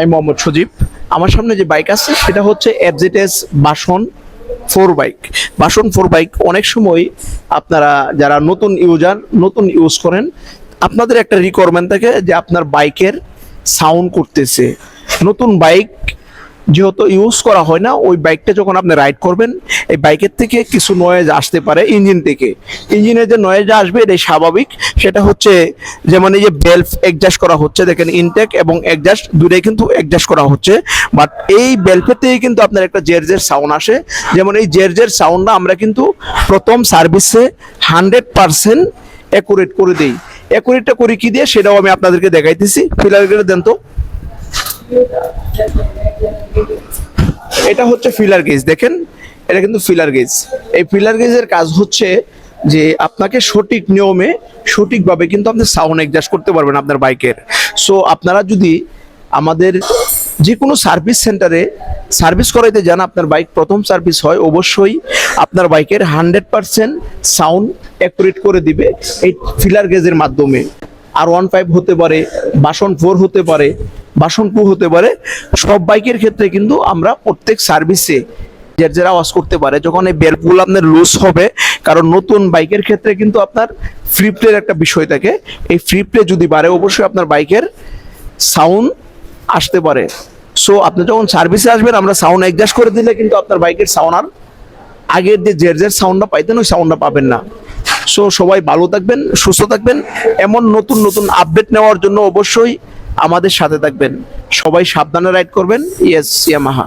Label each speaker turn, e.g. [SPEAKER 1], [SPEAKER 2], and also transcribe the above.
[SPEAKER 1] আমি মোহাম্মদ সজীব। আমার সামনে যে বাইক আছে, সেটা হচ্ছে এফজেটেস version four bike version four bike অনেক সময় আপনারা যারা নতুন ইউজার নতুন ইউজ করেন, আপনাদের একটা রিকোয়ারমেন্ট থাকে যে আপনার বাইকের সাউন্ড করতেছে। নতুন বাইক যেহেতু ইউজ করা হয় না, ওই বাইকটা যখন আপনি রাইড করবেন এই বাইকের থেকে কিছু নয়েজ আসতে পারে ইঞ্জিন থেকে। ইঞ্জিনে যে নয়েজ আসবে, এটাই স্বাভাবিক। সেটা হচ্ছে যেমন এই যে বেলফ অ্যাডজাস্ট করা হচ্ছে, দেখেন ইনটেক এবং অ্যাডজাস্ট দুটাই কিন্তু অ্যাডজাস্ট করা হচ্ছে। বাট এই বেলফের থেকে কিন্তু আপনার একটা জেরজের সাউন্ড আসে। যেমন এই জেরজের সাউন্ডটা আমরা কিন্তু প্রথম সার্ভিসে হান্ড্রেড পার্সেন্ট অ্যাকুরেট করে দিই। অ্যাকুরেটটা করে কি দিয়ে? সেটাও আমি আপনাদেরকে দেখাইতেছি। ফিলার দেন তো। এটা হচ্ছে ফিলার গেজ দেখেন। এটা কিন্তু ফিলার গেজ এই ফিলার গেজের কাজ হচ্ছে যে আপনাকে সঠিক নিয়মে, সঠিকভাবে কিন্তু আপনি সাউন্ড অ্যাডজাস্ট করতে পারবেন আপনার বাইকের। সো আপনারা যদি আমাদের যে কোনো সার্ভিস সেন্টারে সার্ভিস করাইতে যান, আপনার বাইক প্রথম সার্ভিস হয়, অবশ্যই আপনার বাইকের হান্ড্রেড পার্সেন্ট সাউন্ড অ্যাকুরেট করে দিবে এই ফিলার গেজের মাধ্যমে। আর ওয়ান ফাইভ হতে পারে, বাসন ফোর হতে পারে, বাসন টু হতে পারে, সব বাইকের ক্ষেত্রে কিন্তু আমরা প্রত্যেক সার্ভিসে যারা আওয়াজ করতে পারে। যখন এই বেল্টগুলো আপনার লুজ হবে, কারণ নতুন বাইকের ক্ষেত্রে কিন্তু আপনার ফ্রি প্লের একটা বিষয় থাকে। এই ফ্রি প্লে যদি বাড়ে, অবশ্যই আপনার বাইকের সাউন্ড আসতে পারে। সো আপনি যখন সার্ভিসে আসবেন, আমরা সাউন্ড অ্যাডজাস্ট করে দিলে কিন্তু আপনার বাইকের সাউন্ড আর আগের যে জের জের সাউন্ডটা পাইতেন, ওই সাউন্ডটা পাবেন না। সো সবাই ভালো থাকবেন, সুস্থ থাকবেন। এমন নতুন নতুন আপডেট নেওয়ার জন্য অবশ্যই আমাদের সাথে থাকবেন। সবাই সাবধানে রাইড করবেন। Yes Yamaha